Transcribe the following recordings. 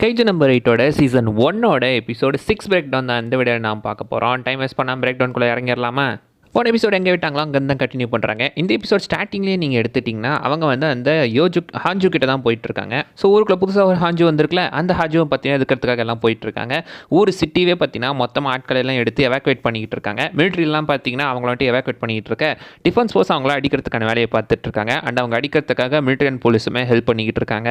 கைஜி number எயிட்டோட season ஒன்னோட episode six break down தான் இந்த வீடியோ நாம் பார்க்க போகிறோம் டைம் வேஸ்ட் பண்ணாமல் பிரேக் டவுன்குள்ளே இறங்கிடலாமா? போன எபிசோடு எங்கே விட்டாங்களோ அங்கே தான் கண்டினியூ பண்ணுறாங்க இந்த எபிசோட் ஸ்டார்டிங்லேயே நீங்கள் எடுத்துட்டிங்கன்னா அவங்க வந்து அந்த யோஜு ஹாஞ்சு கிட்ட தான் போயிட்டுருக்காங்க ஸோ ஊருக்குள்ள புதுசாக ஒரு ஹாஞ்சு வந்திருக்குல அந்த ஹாஜுவை பார்த்தீங்கன்னா எதுக்கிறதுக்காக எல்லாம் போயிட்டுருக்காங்க ஊர் சிட்டிவே பார்த்தீங்கன்னா மொத்தமாக ஆட்களை எல்லாம் எடுத்து எவாக்குவேட் பண்ணிக்கிட்டு இருக்காங்க. மிலிட்ரிலாம் பார்த்தீங்கன்னா அவங்கள வந்துட்டு எவாக்குவேட் பண்ணிக்கிட்டு இருக்க. டிஃபென்ஸ் ஃபோர்ஸ் அவங்கள அடிக்கிறதுக்கான வேலையை பார்த்துட்டு இருக்காங்க. அண்ட் அவங்க அடிக்கிறதுக்காக மிலிட்ரி அண்ட் போலீஸுமே ஹெல்ப் பண்ணிக்கிட்டு இருக்காங்க.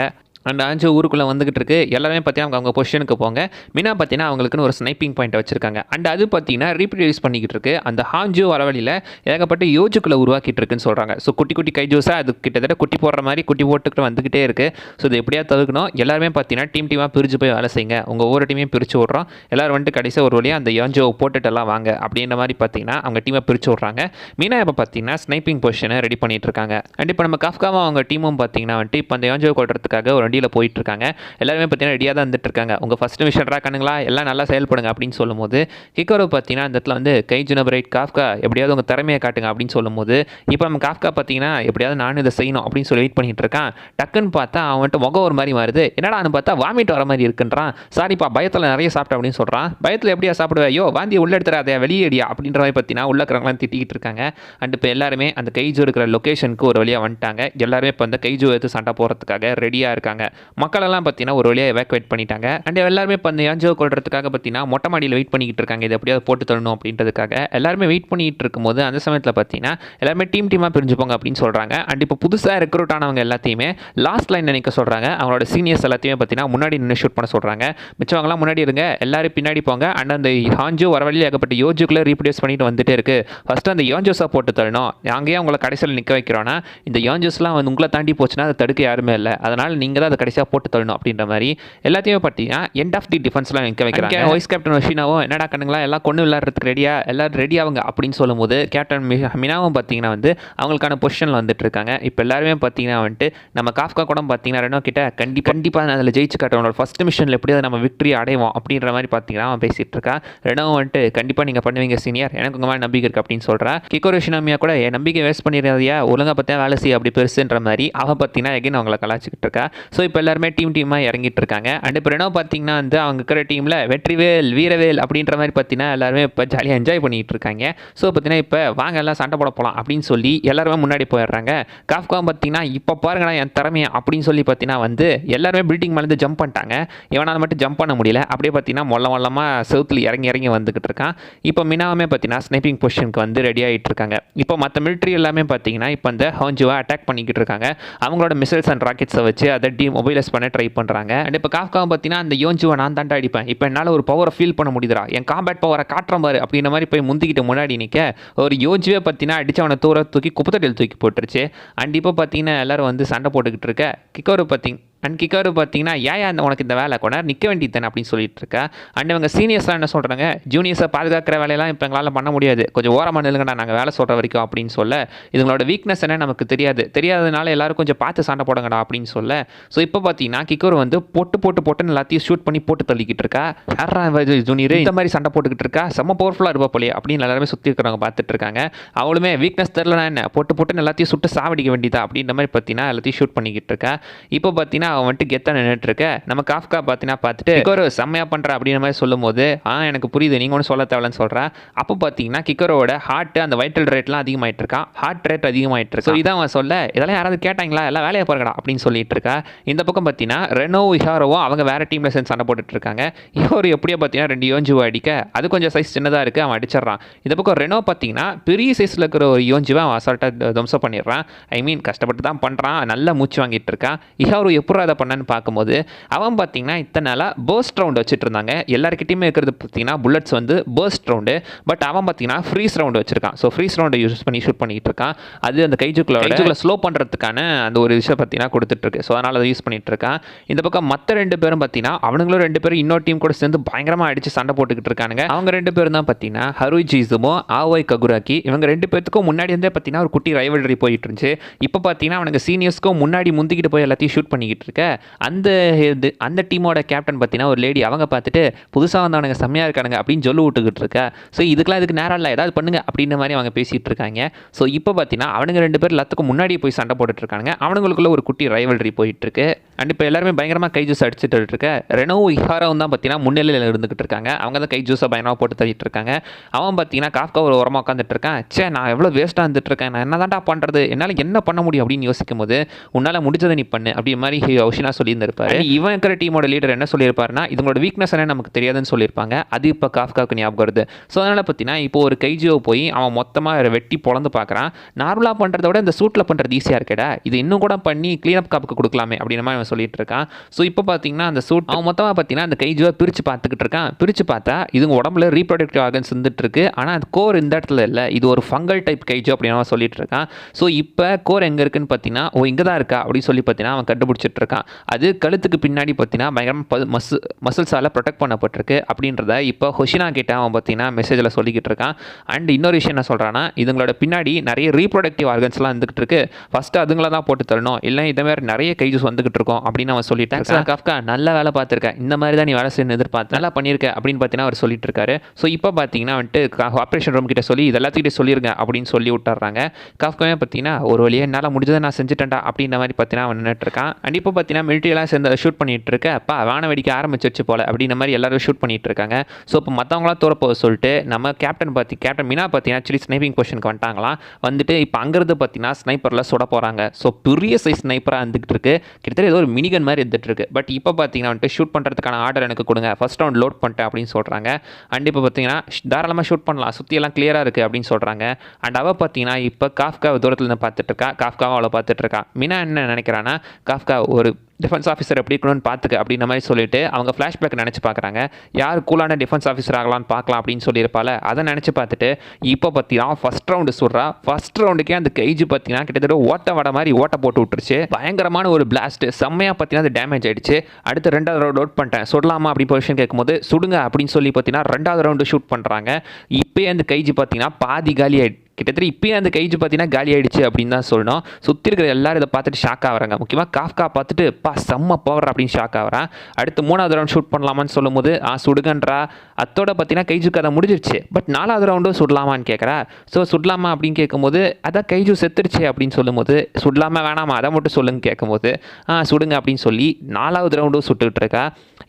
அண்ட் ஆஞ்சு ஊருக்குள்ளே வந்துகிட்டு இருக்கு. எல்லாருமே பார்த்தீங்கன்னா அவங்க அவங்க பொசிஷனுக்கு போங்க. மீனா பார்த்தீங்கன்னா அவங்களுக்குன்னு ஒரு ஸ்னைப்பிங் பாயிண்ட் வச்சிருக்காங்க. அண்ட் அது பார்த்தீங்கன்னா ரீப்ரொடியூஸ் பண்ணிக்கிட்டு இருக்கு. அந்த ஹாஞ்சு வரவழியில் ஏகப்பட்ட யோஜுக்குள்ளே உருவாக்கிட்டு இருக்குன்னு சொல்கிறாங்க ஸோ குட்டி குட்டி கைஜூஸாக அது கிட்டத்தட்ட குட்டி போடுற மாதிரி குட்டி போட்டுக்கிட்டு வந்துக்கிட்டே இருக்குது ஸோ இது எப்படியா தவிர்க்கணும்? எல்லாருமே பார்த்தீங்கன்னா டீம் டீமாக பிரிஞ்சு போய் வேலை செய்யுங்க. உங்கள் ஒவ்வொரு டீமையும் பிரித்து விட்றோம். எல்லாரும் வந்துட்டு கடைசியாக ஒரு வழியாக அந்த யோஞ்சோ போட்டுட்டெல்லாம் வாங்க. அப்படின்ற மாதிரி பார்த்தீங்கன்னா அவங்க டீமை பிரித்து விட்றாங்க. மீனா இப்போ பார்த்தீங்கன்னா ஸ்னைப்பிங் பொசிஷனை ரெடி பண்ணிட்டு இருக்காங்க. அண்ட் இப்போ நம்ம கஃப்காவும் அவங்க டீமும் பார்த்தீங்கன்னா வந்துட்டு இப்போ அந்த யோஞ்சோ கொள்றதுக்காக ஒரு வண்டியில் போயிட்டுருக்காங்க. எல்லாருமே பார்த்தீங்கன்னா ரெடியாக தான் வந்துட்டு இருக்காங்க உங்கள் ஃபஸ்ட் மிஷன் கண்ணுங்களா? எல்லாம் நல்லா செயல்படுங்க அப்படின்னு சொல்லும்போது கிக்கோரோ பார்த்தீங்கன்னா அந்த இடத்துல வந்து கை ஜுனபரைட் காஃப்கா எப்படியாவது உங்கள் திறமையை காட்டுங்க அப்படின்னு சொல்லும்போது இப்போ நம்ம காஃப்கா பார்த்தீங்கன்னா எப்படியாவது நானும் இதை செய்யணும் அப்படின்னு சொல்லி வெயிட் பண்ணிகிட்டு இருக்கான். டக்குன்னு பார்த்தா அவன்கிட்ட முகம் ஒரு மாதிரி மாறுது. என்னடான்னு பார்த்தா வாமிட் வர மாதிரி இருக்குன்றான். சாரிப்பா பயத்தில் நிறைய சாப்பிட்டேன் அப்படின்னு சொல்கிறான் பயத்தில் எப்படியா சாப்பிடுவேன் ஐயோ வாந்தி உள்ள எடுத்துறாதே வெளியேடியா அப்படின்ற மாதிரி பார்த்தீங்கன்னா உள்ளக்கிறவங்களாம் திட்டிக்கிட்டு இருக்காங்க. அண்ட் இப்போ எல்லாருமே அந்த கைஜோ இருக்கிற லொக்கேஷனுக்கு ஒரு வழியாக வந்துட்டாங்க. எல்லாருமே இப்போ அந்த கைஜோ எடுத்து சண்டை போகிறதுக்காக ரெடியாக இருக்காங்க. மக்களெல்லாம் பார்த்தீங்கன்னா ஒரு வழியாக எவாக்குவேட் பண்ணிட்டாங்க. அண்ட் எல்லாருமே இப்போ அந்த ஏஞ்சோ கொள்றதுக்காக பார்த்தீங்கன்னா மொட்டை மாடியில் வெயிட் பண்ணிக்கிட்டு இருக்காங்க. இதை எப்படியாவது போட்டு தரணும் அப்படின்றதுக்காக. எல்லாருமே வெயிட் பண்ணிட்டு இருக்கும்போது அந்த சமயத்தில் பார்த்தீங்கன்னா எல்லாருமே டீம் டீமாக பிரிஞ்சுப்போங்க அப்படின்னு சொல்கிறாங்க அண்ட் இப்போ புதுசாக ரெக்ரூட் ஆனவங்க எல்லாத்தையுமே லாஸ்ட் லைன் நினைக்க சொல்கிறாங்க அவங்களோட சீனியர்ஸ் எல்லாத்தையுமே பார்த்தீங்கன்னா முன்னாடி நின்று ஷூட் பண்ண சொல்கிறாங்க மிச்சவங்களாம் முன்னாடி இருங்க. எல்லாரும் பின்னாடி போங்க. அண்ட் அந்த ஹாஞ்சோ வர வழியில் ஏகப்பட்ட யோஜுக்குள்ளே ரீப்ரொடியூஸ் பண்ணிட்டு வந்துட்டே இருக்கு. ஃபஸ்ட்டு அந்த யோஞ்சோஸாக போட்டு தரணும் அங்கேயே உங்களை கடைசியில் நிற்க வைக்கிறோன்னா இந்த யோஞ்சோஸ்லாம் வந்து உங்களை தாண்டி போச்சுன்னா அதை தடுக்க யாருமே இல்லை. அதனால் நீங்கள் தான் அதை கடைசியாக போட்டு தள்ளணும் அப்படின்ற மாதிரி எல்லாத்தையுமே பார்த்தீங்கன்னா எண்ட் ஆஃப் தி டிஃபென்ஸ்லாம் நிற்க வைக்கிறாங்க. வைஸ் கேப்டன் வஷினாவும் என்னடா கண்ணுங்களா எல்லாம் கொண்டு விளையாடுறதுக்கு ரெடியா எல்லாரும் ரெடி ஆகுங்க அப்படின்னு சொல்லும்போது கேப்டன் மினாவும் பார்த்தீங்கன்னா வந்து அவங்களுக்கான பொசிஷனில் வந்துட்டு இருக்காங்க. இப்போ எல்லாருமே பார்த்தீங்கன்னா வந்துட்டு நம்ம காஃப்கா கூட பார்த்தீங்கன்னா ரெனோ கிட்ட கண்டிப்பாக கண்டிப்பாக அதில் ஜெயிச்சு காட்டுவோம் ஃபஸ்ட் மிஷனில் எப்படியாவது நம்ம விக்டரி அடைவோம் அப்படின்ற மாதிரி பார்த்தீங்கன்னா அவன் பேசிட்டு இருக்கா ரெனோ வந்துட்டு கண்டிப்பாக நீங்கள் பண்ணுவீங்க சீனியர் எனக்கு உங்கள் மேலே நம்பிக்கை இருக்குது அப்படின்னு சொல்கிறா கிக்கோரோ ஷினாமியா கூட என் நம்பிக்கை வேஸ்ட் பண்ணிடுறதையா ஒழுங்காக பார்த்தா வேலை செய்ய அப்படி பெருசுன்ற மாதிரி. அவன் பார்த்தீங்கன்னா எகைன் அவங்கள கலாச்சிக்கிட்டு இருக்கா. ஸோ இப்போ எல்லாருமே டீம் டீமாக இறங்கிட்டு இருக்காங்க அண்ட் இப்போ ரெனோ பார்த்தீங்கன்னா வந்து அவங்க இருக்கிற டீமில் வெற்றிவேல் வீரவேல் அப்படின்ற மாதிரி பார்த்தீங்கன்னா எல்லாருமே இப்போ ஜாலியாக என்ஜாய் பண்ணிட்டு இருக்காங்க. ஸோ பார்த்தீங்கன்னா இப்போ வாங்க எல்லாம் சண்டை போட போகலாம் அப்படின்னு சொல்லி எல்லாருமே முன்னாடி போயிடுறாங்க. காஃப்காம் பார்த்தீங்கன்னா இப்போ பாருங்கண்ணா என் திறமையை அப்படின்னு சொல்லி பார்த்தீங்கன்னா வந்து எல்லாருமே பில்டிங் மேலேருந்து ஜம்ப் பண்ணிட்டாங்க. இவனால் மட்டும் ஜம்ப் பண்ண முடியல. அப்படியே பார்த்தீங்கன்னா மொல்ல மொல்லமாக சவுத்தில் இறங்கி இறங்கி வந்துக்கிட்டு இருக்கான். இப்போ மினாவுமே பார்த்தீங்கன்னா ஸ்னைப்பிங் பொசிஷனுக்கு வந்து ரெடி ஆகிட்டு இருக்காங்க. இப்போ மற்ற மிலிட்ரி எல்லாமே பார்த்தீங்கன்னா இப்போ இந்த ஹோஞ்சுவை அட்டாக் பண்ணிக்கிட்டு இருக்காங்க. அவங்களோட மிசைல்ஸ் அண்ட் ராக்கெட்ஸை வச்சு அதை டி மொபைலைஸ் பண்ண ட்ரை பண்ணுறாங்க அண்ட் இப்போ காஃப்காவும் பார்த்தீங்கன்னா அந்த யோஞ்சுவை நான் தாண்டா அடிப்பேன். இப்போ என்னால் ஒரு பவரை ஃபீல் பண்ண முடியுதுடா. என் காம்பேட் பவரை காட்டுற மாதிரி அப்படின்ற மாதிரி போய் முந்திக்கிட்டு முன்னாடி நிற்க ஒரு யோஜுவே பார்த்தீங்கன்னா அடிச்சு அவனை தூர தூக்கி குப்பத்தட்டில் தூக்கி போட்டுருச்சு. அண்ட் இப்போ பார்த்தீங்கன்னா எல்லோரும் வந்து சண்டை போட்டுக்கிட்டு இருக்க. கிக்கோரு பார்த்தீங்க அண்ட் கிக்காரு பார்த்தீங்கன்னா ஏன் அந்த உனக்கு இந்த வேலை கொண்டா நிற்க வேண்டியது தானே அப்படின்னு சொல்லிட்டு இருக்கா. அண்ட் இவங்க சீனியர்ஸ்லாம் என்ன சொல்கிறாங்க ஜூனியர்ஸை பாதுகாக்கிற வேலையெல்லாம் இப்போ எங்களால் பண்ண முடியாது. கொஞ்சம் ஓரமாக நிலுங்கண்ணா நாங்கள் வேலை சொல்கிற வரைக்கும் அப்படின்னு சொல்ல இதுங்களோட வீக்னஸ் என்ன நமக்கு தெரியாது. தெரியாததுனால எல்லாரும் கொஞ்சம் பார்த்து சண்டை போடுங்கடா அப்படின்னு சொல்ல. ஸோ இப்போ பார்த்தீங்கன்னா கிக்கோர் வந்து போட்டு போட்டு போட்டுன்னு எல்லாத்தையும் ஷூட் பண்ணி போட்டு தள்ளிக்கிட்டு இருக்கா. யாரா ஜூனியர் இந்த மாதிரி சண்டை போட்டுக்கிட்டு இருக்கா? செம்ம பவர்ஃபுல்லாக இருப்பா போலே அப்படின்னு எல்லாருமே சுற்றி இருக்கிறவங்க பார்த்துட்டு இருக்காங்க. அவளுமே வீக்னஸ் தெரிலனா என்ன? போட்டு போட்டுன்னு எல்லாத்தையும் சுட்டு சாவடிக்க வேண்டியதா? அப்படின்ற மாதிரி பார்த்தீங்கன்னா எல்லாத்தையும் ஷூட் பண்ணிக்கிட்டு இருக்கா. இப்போ பார்த்தீங்கன்னா அவன் வந்துட்டு கெத்தா நின்றுட்டு இருக்க நம்ம காஃப்கா பார்த்தீங்கன்னா பார்த்துட்டு கிக்கோரோ செம்மையாக பண்ணுறான் அப்படின்ற மாதிரி சொல்லும்போது ஆ எனக்கு புரியுது. நீங்கள் ஒன்றும் சொல்ல தேவையில்லன்னு சொல்கிறா அப்போ பார்த்தீங்கன்னா கிக்கரோட ஹார்ட் அந்த வைட்டல் ரேட்லாம் அதிகமாயிட்டு இருக்கான் ஹார்ட் ரேட் அதிகமாயிட்டு இருக்கு. ஸோ இதான் அவன் சொல்ல இதெல்லாம் யாராவது கேட்டாங்களா? எல்லாம் வேலையை பாருங்கடா அப்படின்னு சொல்லிட்டு இருக்கா. இந்த பக்கம் பார்த்தீங்கன்னா ரெனோ இஹாரோவும் அவங்க வேற டீம்ல சேர்ந்து சண்டை போட்டுட்டு இருக்காங்க. இஹாரோ எப்படியோ பார்த்தீங்கன்னா ரெண்டு யோஞ்சுவை அடிக்க அது கொஞ்சம் சைஸ் சின்னதாக இருக்கு அவன் அடிச்சிடறான். இந்த பக்கம் ரெனோ பார்த்தீங்கன்னா பெரிய சைஸில் இருக்கிற ஒரு யோஞ்சுவை அவன் அசால்ட்டாக துவம்சம் பண்ணிடுறான். ஐ மீன் கஷ்டப்பட்டு தான் பண்ணுறான் நல்லா மூச்சு வாங்கிட்டு இருக்கான். இஹாரு எப்போ அதை பண்ணான்னு பார்க்கும்போது அவன் பார்த்தீங்கன்னா இத்தனை நாளாக பர்ஸ்ட் ரவுண்ட் வச்சுட்டு இருந்தாங்க எல்லாருக்கிட்டையுமே இருக்கிறது பார்த்தீங்கன்னா புல்லட்ஸ் வந்து பர்ஸ்ட் ரவுண்டு பட் அவன் பார்த்தீங்கன்னா ஃப்ரீஸ் ரவுண்டு வச்சிருக்கான். ஸோ ஃப்ரீஸ் ரவுண்டை யூஸ் பண்ணி ஷூட் பண்ணிட்டு இருக்கான். அது அந்த கைஜுக்குள்ள கைஜுக்குள்ள ஸ்லோ பண்ணுறதுக்கான அந்த ஒரு விஷயம் பார்த்தீங்கன்னா கொடுத்துட்டு இருக்கு ஸோ அதனால் அதை யூஸ் பண்ணிட்டு இருக்கான். இந்த பக்கம் மற்ற ரெண்டு பேரும் பார்த்தீங்கன்னா அவனுங்களும் ரெண்டு பேரும் இன்னொரு டீம் கூட சேர்ந்து பயங்கரமாக அடிச்சு சண்டை போட்டுக்கிட்டு இருக்கானுங்க. அவங்க ரெண்டு பேரும் தான் பார்த்தீங்கன்னா ஹருய் ஜீசுமோ ஆவோய் ககுராக்கி இவங்க ரெண்டு பேர்த்துக்கும் முன்னாடி இருந்தே பார்த்தீங்கன்னா ஒரு குட்டி ரைவல்ரி போயிட்டு இருந்துச்சு. இப்போ பார்த்தீங்கன்னா அவனுக்கு சீனியர்ஸ்க்கும் முன்னாடி முந்திக்கிட்டு போய் எல்லாத்தையும் ஷூட் பண்ணிக்கிட்டு இருக்க. அந்த இது அந்த டீமோட கேப்டன் பார்த்தீங்கன்னா ஒரு லேடி அவங்க பார்த்துட்டு புதுசாக வந்தவனுங்க செம்மையாக இருக்கானுங்க அப்படின்னு சொல்லி விட்டுக்கிட்டு இருக்க. ஸோ இதுக்கெல்லாம் இதுக்கு நேரம் இல்லை ஏதாவது பண்ணுங்க அப்படின்ற மாதிரி அவங்க பேசிகிட்டு இருக்காங்க. ஸோ இப்போ பார்த்தீங்கன்னா அவனுங்க ரெண்டு பேர் எல்லாத்துக்கும் முன்னாடி போய் சண்டை போட்டுட்டு இருக்காங்க அவனுங்களுக்குள்ள ஒரு குட்டி ரைவல்ரி போயிட்டு இருக்கு. அண்ட் இப்போ எல்லாருமே பயங்கரமாக கை ஜூஸ் அடிச்சுட்டு இருக்க. ரெனவும் இஹாரம் தான் பார்த்தீங்கன்னா முன்னிலையில் இருந்துகிட்டு இருக்காங்க. அவங்க தான் கை ஜூஸை பயங்கரமாக போட்டு தள்ளிட்டு இருக்காங்க. அவன் பார்த்தீங்கன்னா காஃப்கா ஒரு உரமாக உட்காந்துட்டு இருக்கான். சே நான் எவ்வளோ வேஸ்ட்டாக இருந்துட்டு இருக்கேன். நான் என்ன தான்டா பண்ணுறது என்னால் என்ன பண்ண முடியும்? அப்படின்னு யோசிக்கும் போது உன்னால் முடிஞ்சதை நீ பண்ணு அப்படி மாதிரி ஒஷினா சொல்லியிருந்திருப்பாரு. இவன் இருக்கிற டீமோட லீடர் என்ன சொல்லியிருப்பாருன்னா இதுங்களோட வீக்னஸ் என்ன நமக்கு தெரியாதுன்னு சொல்லியிருப்பாங்க. அது இப்போ காஃப்காவுக்கு ஞாபகம் வருது. ஸோ அதனால் பார்த்தீங்கன்னா இப்போ ஒரு கைஜியோ போய் அவன் மொத்தமாக வெட்டி பொழந்து பார்க்குறான் நார்மலாக பண்ணுறத விட இந்த சூட்டில் பண்ணுறது ஈஸியாக இருக்கேடா. இது இன்னும் கூட பண்ணி க்ளீனப் காப்புக்கு கொடுக்கலாமே அப்படின்னு அவன் சொல்லிட்டு இருக்கான். ஸோ இப்போ பார்த்தீங்கன்னா அந்த சூட் அவன் மொத்தமாக பார்த்தீங்கன்னா அந்த கைஜியோ பிரித்து பார்த்துக்கிட்டு இருக்கான். பிரித்து பார்த்தா இதுங்க உடம்புல ரீப்ரொடக்டிவ் ஆகன்ஸ் இருந்துட்டு இருக்கு ஆனால் அது கோர் இந்த இடத்துல இல்லை. இது ஒரு ஃபங்கல் டைப் கைஜோ அப்படின்னு அவன் சொல்லிட்டு இருக்கான். ஸோ இப்போ கோர் எங்கே இருக்குன்னு பார்த்தீங்கன்னா ஓ இங்கே தான் இருக்கா அப்படின்னு சொல்லி பார்த்தீங்கன்னா அவன் கண்டுபிடிச்சிட்டு இருக்கான். அது கழுத்துக்கு பின்னாடி பார்த்தீங்கன்னா பயங்கரமாக மசு மசில்ஸால் ப்ரொடெக்ட் பண்ணப்பட்டிருக்கு அப்படின்றத இப்போ ஹொஷினா கிட்ட அவன் பார்த்தீங்கன்னா மெசேஜில் சொல்லிக்கிட்டு இருக்கான். அண்ட் இன்னொரு விஷயம் என்ன சொல்கிறான்னா இதுங்களோட பின்னாடி நிறைய ரீப்ரொடக்டிவ் ஆர்கன்ஸ்லாம் இருந்துகிட்டு இருக்கு. ஃபஸ்ட்டு அதுங்கள தான் போட்டு தரணும் இல்லை இதே மாதிரி நிறைய கைஜஸ் வந்துகிட்டு இருக்கோம் அப்படின்னு அவன் சொல்லிட்டேன் கஃப்கா. நல்ல வேலை பார்த்துருக்கேன் இந்த மாதிரி தான் நீ வேலை செய்யணும் எதிர்பார்த்து. நல்லா பண்ணியிருக்க அப்படின்னு பார்த்தீங்கன்னா அவர் சொல்லிட்டு இருக்காரு. ஸோ இப்போ பார்த்தீங்கன்னா வந்துட்டு ஆப்ரேஷன் ரூம் கிட்ட சொல்லி இது எல்லாத்துக்கிட்டே சொல்லிருங்க அப்படின்னு சொல்லி விட்டுறாங்க. காஃப்காவே பார்த்தீங்கன்னா ஒரு வழியாக என்னால் முடிஞ்சதை நான் செஞ்சுட்டேன்டா அப்படின்ற மாதிரி பார்த்தீங்கன்னா அவன் நின்றுட்டு இருக்கான். அண்ட் இப்போ பார்த்தீங்கன்னா மிலிட்டரியெல்லாம் சேர்ந்து ஷூட் பண்ணிட்டு இருக்க. அப்போ வான வெடிக்க ஆரம்பிச்சிருச்சு போல அப்படின்ற மாதிரி எல்லாரும் ஷூட் பண்ணிட்டு இருக்காங்க. ஸோ இப்போ மற்றவங்களாம் தூர சொல்லிட்டு நம்ம கேப்டன் பார்த்தி கேப்டன் மீனா பார்த்தீங்கன்னா ஆக்சுவலி ஸ்னைப்பிங் பொசிஷனுக்கு வந்துட்டாங்களாம். வந்துட்டு இப்போ அங்கேருந்து பார்த்தீங்கன்னா ஸ்னைப்பரில் சுட போகிறாங்க ஸோ பெரிய சைஸ் ஸ்னைப்பராக இருந்துகிட்டு இருக்கு. கிட்டத்தட்ட ஏதோ ஒரு மினிகன் மாதிரி இருந்துட்டு இருக்கு. பட் இப்போ பார்த்தீங்கன்னா வந்துட்டு ஷூட் பண்ணுறதுக்கான ஆர்டர் எனக்கு கொடுங்க. ஃபஸ்ட் ரவுண்ட் லோட் பண்ணிட்டேன் அப்படின்னு சொல்கிறாங்க அண்ட் இப்போ பார்த்தீங்கன்னா தாராளமாக ஷூட் பண்ணலாம். சுற்றி எல்லாம் கிளியராக இருக்குது அப்படின்னு சொல்கிறாங்க அண்ட் அவள் பார்த்தீங்கன்னா இப்போ காஃப்கா தூரத்தில் இருந்து பார்த்துட்டு இருக்கா. காஃப்காவும் அவளை பார்த்துட்டு இருக்கா. மீனா என்ன நினைக்கிறான்னா காஃப்கா ஒரு டிஃபென்ஸ் ஆஃபீஸர் எப்படி இருக்கணும்னு பார்த்துக்க அப்படின்ற மாதிரி சொல்லிட்டு அவங்க ஃப்ளாஷ்பேக் நினச்சி பார்க்குறாங்க. யார் கூலான டிஃபென்ஸ் ஆஃபீஸர் ஆகலாம்னு பார்க்கலாம் அப்படின்னு சொல்லியிருப்பால அதை நினச்சி பார்த்துட்டு இப்போ பார்த்தீங்கன்னா ஃபஸ்ட் ரவுண்டு சொல்கிறா ஃபஸ்ட் ரவுண்டுக்கே அந்த கைஜு பார்த்தீங்கன்னா கிட்டத்தட்ட ஓட்ட வட மாதிரி ஓட்ட போட்டு விட்டுருச்சு. பயங்கரமான ஒரு பிளாஸ்ட் செம்மையாக பார்த்தீங்கன்னா அது டேமேஜ் ஆயிடுச்சு. அடுத்து ரெண்டாவது ரவுண்ட் அவுட் பண்ணிட்டேன். சொல்லலாமா அப்படி பொசிஷன் கேட்கும்போது சுடுங்க அப்படின்னு சொல்லி பார்த்தீங்கன்னா ரெண்டாவது ரவுண்டு ஷூட் பண்ணுறாங்க இப்போயே அந்த கைஜி பார்த்தீங்கன்னா பாதி காலி ஆயிடுச்சு. கிட்டத்தட்ட இப்போயே அந்த கைஜு பார்த்தீங்கன்னா காலி ஆயிடுச்சு அப்படின்னு தான் சொல்லணும். சுற்றி இருக்கிற எல்லாரும் இதை பார்த்துட்டு ஷாக் ஆகிறாங்க. முக்கியமாக காஃப்கா பார்த்துட்டு பா செம்ம பவர் அப்படின்னு ஷாக் ஆகிறான். அடுத்து மூணாவது ரவுண்ட் ஷூட் பண்ணலாமான்னு சொல்லும்போது ஆ சுடுகன்றா. அத்தோட பார்த்தீங்கன்னா கைஜு கதை முடிஞ்சிருச்சு. பட் நாலாவது ரவுண்டும் சுடலாமான்னு கேட்குறா ஸோ சுடலாமா அப்படின்னு கேட்கும்போது அதான் கைஜு செத்துருச்சு அப்படின்னு சொல்லும்போது சுடலாமா வேணாமா அதை மட்டும் சொல்லுங்க கேட்கும்போது ஆ சுடுங்க அப்படின்னு சொல்லி நாலாவது ரவுண்டும் சுட்டுக்கிட்டு இருக்கா.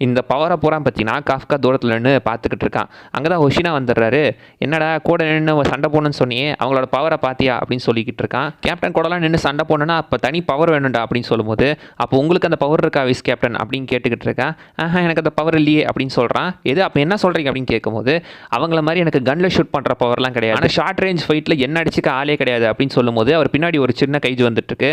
இந்த பவரை பூரா பார்த்தீங்கன்னா காஃப்கா தூரத்தில் நின்று பார்த்துக்கிட்டு இருக்கான். அங்கே தான் ஹொஷினா வந்துடுறாரு. என்னடா கூட நின்று சண்டை போகணுன்னு சொன்னியே அவங்களோட பவரை பார்த்தியா அப்படின்னு சொல்லிக்கிட்டு இருக்கான். கேப்டன் கூடலாம் நின்று சண்டை போனேன்னா அப்போ தனி பவர் வேணும்டா அப்படின்னு சொல்லும்போது அப்போ உங்களுக்கு அந்த பவர் இருக்கா வைஸ் கேப்டன் அப்படின்னு கேட்டுக்கிட்டு இருக்கா ஆஹா எனக்கு அந்த பவர் இல்லையே அப்படின்னு சொல்கிறான் எது அப்போ என்ன சொல்கிறீங்க அப்படின்னு கேட்கும்போது அவங்கள மாதிரி எனக்கு கன்னில் ஷூட் பண்ணுற பவர்லாம் கிடையாது. ஆனால் ஷார்ட் ரேஞ்ச் ஃபைட்டில் என்ன அடிச்சுக்க ஆளே கிடையாது அப்படின்னு சொல்லும்போது அவர் பின்னாடி ஒரு சின்ன கைஜ் வந்துட்டுருக்கு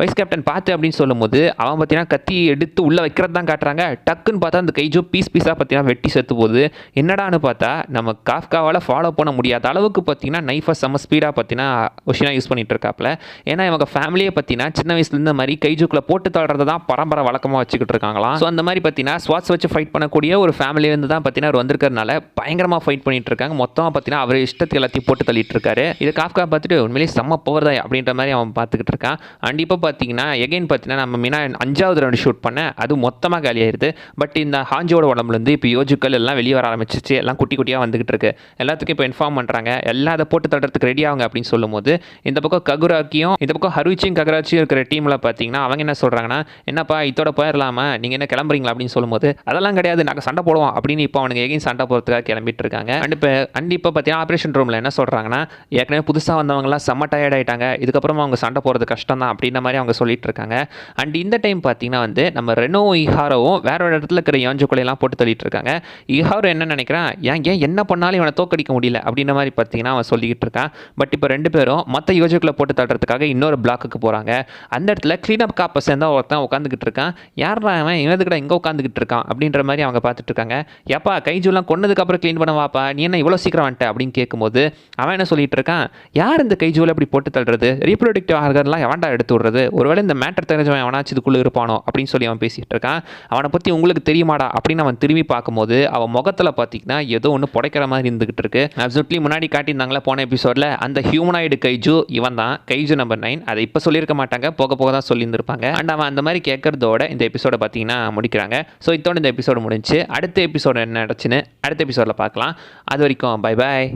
வைஸ் கேப்டன் பார்த்து அப்படின்னு சொல்லும்போது அவன் பார்த்தீங்கன்னா கத்தி எடுத்து உள்ளே வைக்கிறது தான் காட்டுறாங்க. டக்குன்னு பார்த்தா அந்த கைஜோ பீஸ் பீஸாக பார்த்தீங்கன்னா வெட்டி செத்து போகுது. என்னடான்னு பார்த்தா நம்ம காஃப்காவால் ஃபாலோ பண்ண முடியாத அளவுக்கு பார்த்தீங்கன்னா நைஃபை செம்ம ஸ்பீடாக பார்த்தீங்கன்னா ஒஷினா யூஸ் பண்ணிகிட்டு இருக்காப்புல. ஏன்னா இவங்க ஃபேமிலியை பார்த்தீங்கன்னா சின்ன வயசுலேருந்து மாதிரி கைஜுக்குள்ளே போட்டு தள்ளுறது தான் பரம்பரை வழக்கமாக வச்சுக்கிட்டு இருக்காங்களாம். ஸோ அந்த மாதிரி பார்த்தீங்கன்னா ஸ்வாட்ஸ் வச்சு ஃபைட் பண்ணக்கூடிய ஒரு ஃபேமிலியிலேருந்து தான் பார்த்தீங்கன்னா அவர் வந்திருக்கறனால பயங்கரமாக ஃபைட் பண்ணிட்டு இருக்காங்க. மொத்தமாக பார்த்தீங்கன்னா அவர் இஷ்டத்துக்கு எல்லாத்தையும் போட்டு தள்ளிட்டு இருக்காரு. இது காஃப்கா பார்த்துட்டு உண்மையிலேயே செம்ம பவர் தான் அப்படின்ற மாதிரி அவன் பார்த்துக்கிட்டு இருக்கான். அண்ட் இப்போ பார்த்தீங்கன்னா எகைன் பார்த்தீங்கன்னா நம்ம மீனா அஞ்சாவது ரவுண்டு ஷூட் பண்ண அது மொத்தமாக காலியாயிருது பட் இந்த ஹாஞ்சோட உடம்புலேருந்து இப்போ யோஜுக்கள் எல்லாம் வெளியே வர ஆரம்பிச்சிச்சு எல்லாம் குட்டி குட்டியாக வந்துகிட்டு இருக்கு. எல்லாத்துக்கும் இப்போ இன்ஃபார்ம் பண்ணுறாங்க எல்லாம் அதை போட்டு தடுறதுக்கு ரெடி ஆகுங்க அப்படின்னு சொல்லும்போது இந்த பக்கம் ககுராக்கியும் இந்த பக்கம் ஹருச்சியும் ககராச்சியும் இருக்கிற டீமில் பார்த்தீங்கன்னா அவங்க என்ன சொல்கிறாங்கன்னா என்னப்பா இதோட போயிடலாமா? நீங்கள் என்ன கிளம்புறீங்களா? அப்படின்னு சொல்லும்போது அதெல்லாம் கிடையாது. நாங்கள் சண்டை போடுவோம். அப்படின்னு இப்போ அவனுக்கு எகைன் சண்டை போகிறதுக்காக கிளம்பிட்டு இருக்காங்க. அண்ட் இப்போ அண்ட் இப்போ பார்த்தீங்கன்னா ஆப்ரேஷன் ரூமில் என்ன சொல்கிறாங்கன்னா ஏற்கனவே புதுசாக வந்தவங்கலாம் செம்ம டயர்ட் ஆயிட்டாங்க. இதுக்கப்புறமா அவங்க சண்டை போகிறது கஷ்டம் தான் அப்படின்ற மாதிரி அவங்க சொல்லிட்டு இருக்காங்க அண்ட் இந்த டைம் பார்த்தீங்கன்னா வந்து நம்ம ரெனோ இஹாரோவும் வேற ஒரு இடத்துல இருக்கிற யோஞ்சக்குள்ளையெல்லாம் போட்டு தள்ளிட்டு இருக்காங்க இஹாரோ என்ன நினைக்கிறான்? ஏன் ஏன் என்ன பண்ணாலும் இவனை தோக்கடிக்க முடியல அப்படின்ற மாதிரி பார்த்தீங்கன்னா அவன் சொல்லிக்கிட்டு இருக்கான் பட் இப்போ ரெண்டு பேரும் மற்ற யோஜக்குள்ளே போட்டு தள்ளுறதுக்காக இன்னொரு பிளாக்குக்கு போகிறாங்க அந்த இடத்துல க்ளீனப் காப்பை சேர்ந்தா ஒருத்தன் உட்காந்துக்கிட்டு இருக்கான் யாரா அவன் இவன் கூட இங்கே உட்காந்துக்கிட்டு இருக்கான் அப்படின்ற மாதிரி அவங்க பார்த்துட்டு இருக்காங்க ஏப்பா கைஜூலாம் கொன்னதுக்கப்புறம் க்ளீன் பண்ண வாப்பா? நீ என்ன இவ்வளோ சீக்கிரம் வந்துட்ட? அப்படின்னு கேட்கும்போது அவன் என்ன சொல்லிட்டு இருக்கான் யார் இந்த கைஜூவில் இப்படி போட்டு தள்ளுறது? ரீப்ரொடக்டிவ் ஆர்கன்லாம் எவன்டா எடுத்து விடுறது? ஒருவேளை இந்த மேட்டர் தெரிஞ்சவன் அவனாச்சும் இதுக்குள்ளே இருப்பானோ அப்படின்னு சொல்லி அவன் பேசிகிட்டு இருக்கான். அவனை பற்றி உங்களுக்கு தெரியுமாடா அப்படின்னு அவன் திரும்பி பார்க்கும்போது அவன் முகத்தில் பார்த்தீங்கன்னா ஏதோ ஒன்று புடைக்கிற மாதிரி இருந்துகிட்டு இருக்கு. அப்சல்ட்லி முன்னாடி காட்டியிருந்தாங்களே போன எபிசோடில் அந்த ஹியூமனாய்டு கைஜு இவன் தான் கைஜு நம்பர் நைன் அதை இப்போ சொல்லியிருக்க மாட்டாங்க போக போக தான் சொல்லியிருந்திருப்பாங்க. அண்ட் அவன் அந்த மாதிரி கேட்கறதோட இந்த எபிசோட பார்த்தீங்கன்னா முடிக்கிறாங்க. ஸோ இதோட இந்த எபிசோடு முடிஞ்சு அடுத்த எபிசோடு என்ன நடச்சுன்னு அடுத்த எபிசோடில் பார்க்கலாம். அது வரைக்கும் பை பாய்